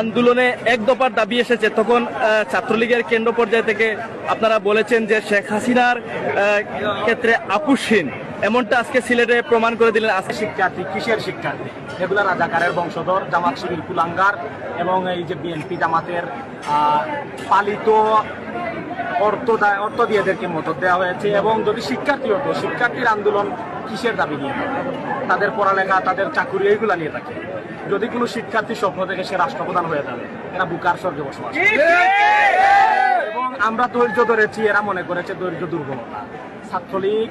আন্দোলনে এক দফার দাবি এসেছে। তখন ছাত্রলীগের কেন্দ্র পর্যায় থেকে আপনারা বলেছেন যে শেখ হাসিনার ক্ষেত্রে আপুসহীন এমনটা আজকে সিলেটে প্রমাণ করে দিলেন আজকে। শিক্ষার্থী কিসের শিক্ষার্থী। এগুলো রাজাকারের বংশধর, জামাত শিবির কুলাঙ্গার এবং এই যে বিএনপি জামাতের পালিত অর্থ দেয়, অর্থ দিয়ে এদেরকে মদত দেওয়া হয়েছে এবং যদি শিক্ষার্থী হতো, শিক্ষার্থীর আন্দোলন কিসের দাবি নিয়ে থাকে? তাদের পড়ালেখা, তাদের চাকুরি, এইগুলা নিয়ে থাকে। যদি কোনো শিক্ষার্থী স্বপ্ন থেকে সে রাষ্ট্রপ্রধান হয়ে যাবে এরা বুকার স্বর্গে বসবাস এবং আমরা ধৈর্য ধরেছি, এরা মনে করেছে ধৈর্য দুর্বলতা। ছাত্রলীগ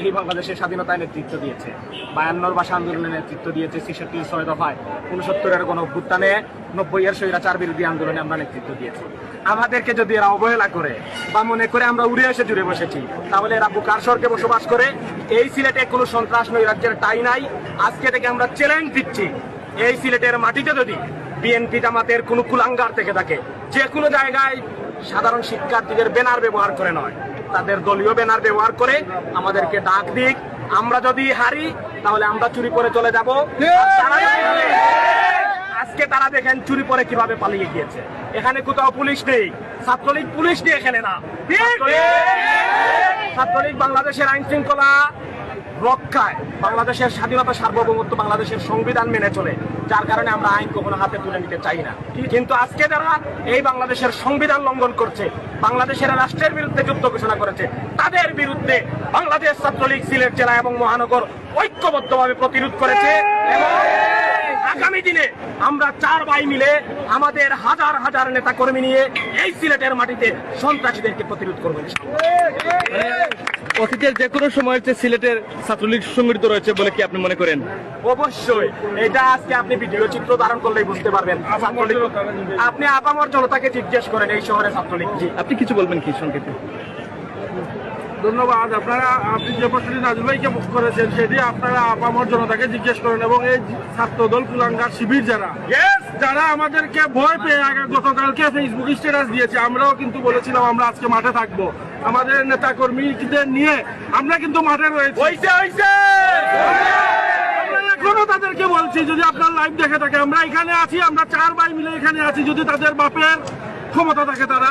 এই বাংলাদেশের স্বাধীনতায় নেতৃত্ব দিয়েছে। বায়ান্নর ভাষা আন্দোলনে নেতৃত্ব দিয়েছে ছেষট্টি ছয় দফায় উনসত্তরের গণ অভ্যুত্থানে নব্বই এর স্বৈরাচার বিরোধী আন্দোলনে আমরা নেতৃত্ব দিয়েছি। আমাদেরকে যদি এরা অবহেলা করে বা মনে করে আমরা উড়ে এসে জুড়ে বসেছি, তাহলে এরা বুকার স্বর্গে বসবাস করে। এই সিলেটে কোনো সন্ত্রাস নৈরাজ্যের টাই নাই। আজকে থেকে আমরা চ্যালেঞ্জ দিচ্ছি, এই সিলেটের মাটিতে যদি বিএনপি জামাতের কোনো কুলাঙ্গার থেকে থাকে, যে কোনো জায়গায় সাধারণ শিক্ষার্থীদের ব্যানার ব্যবহার করে নয়। তাদের দলীয় ব্যানার ব্যবহার করে আমাদেরকে ডাক দিক। আমরা যদি হারি তাহলে আমরা চুরি করে চলে যাব। আজকে তারা দেখেন চুরি করে কীভাবে পালিয়ে গিয়েছে। এখানে কোথাও পুলিশ নেই। ছাত্রলীগ পুলিশ নিয়ে খেলে না। ছাত্রলীগ বাংলাদেশের আইন শৃঙ্খলা রক্ষায় বাংলাদেশের স্বাধীনতা সার্বভৌমত্ব বাংলাদেশের সংবিধান মেনে চলে, যার কারণে আমরা আইন কখনো হাতে তুলে নিতে চাই না। কিন্তু আজকে যারা এই বাংলাদেশের সংবিধান লঙ্ঘন করছে, বাংলাদেশের রাষ্ট্রের বিরুদ্ধে যুদ্ধ ঘোষণা করেছে, তাদের বিরুদ্ধে বাংলাদেশ ছাত্রলীগ সিলেট জেলা এবং মহানগর ঐক্যবদ্ধভাবে প্রতিরোধ করেছে এবং আমরা চার ভাই মিলে আমাদের হাজার হাজার নেতা কর্মী নিয়ে এই সিলেটের মাটিতে সন্ত্রাসীদেরকে প্রতিরোধ করবেন অতীতের যে কোনো সময় হচ্ছে সিলেটের ছাত্রলীগ সংগঠিত রয়েছে বলে কি আপনি মনে করেন? অবশ্যই। এটা আজকে আপনি ভিডিও চিত্র ধারণ করলেই বুঝতে পারবেন। ছাত্রলীগ আপনি আপামর জনতাকে জিজ্ঞেস করেন এই শহরে ছাত্রলীগ আপনি কিছু বলবেন কি সংক্ষেপে? ধন্যবাদ। আপনারা আপনি যে প্রশ্নটি নাজুল ভাইকে করেছেন সেটি আপনারা আপামর জনতাকে জিজ্ঞেস করেন এবং এই ছাত্রদল কুলাঙ্গার শিবির যারা যারা আমাদেরকে ভয় পেয়ে আগে গতকালকে ফেসবুক স্ট্যাটাস দিয়েছে আমরাও কিন্তু বলেছিলাম আমরা আজকে মাঠে থাকব। আমাদের নেতা কর্মীদের নিয়ে আমরা কিন্তু মাঠে রয়েছি। এখনও তাদেরকে বলছি যদি আপনার লাইভ দেখে থাকে আমরা এখানে আছি আমরা চার ভাই মিলে এখানে আছি যদি তাদের বাপের ক্ষমতা থাকে তারা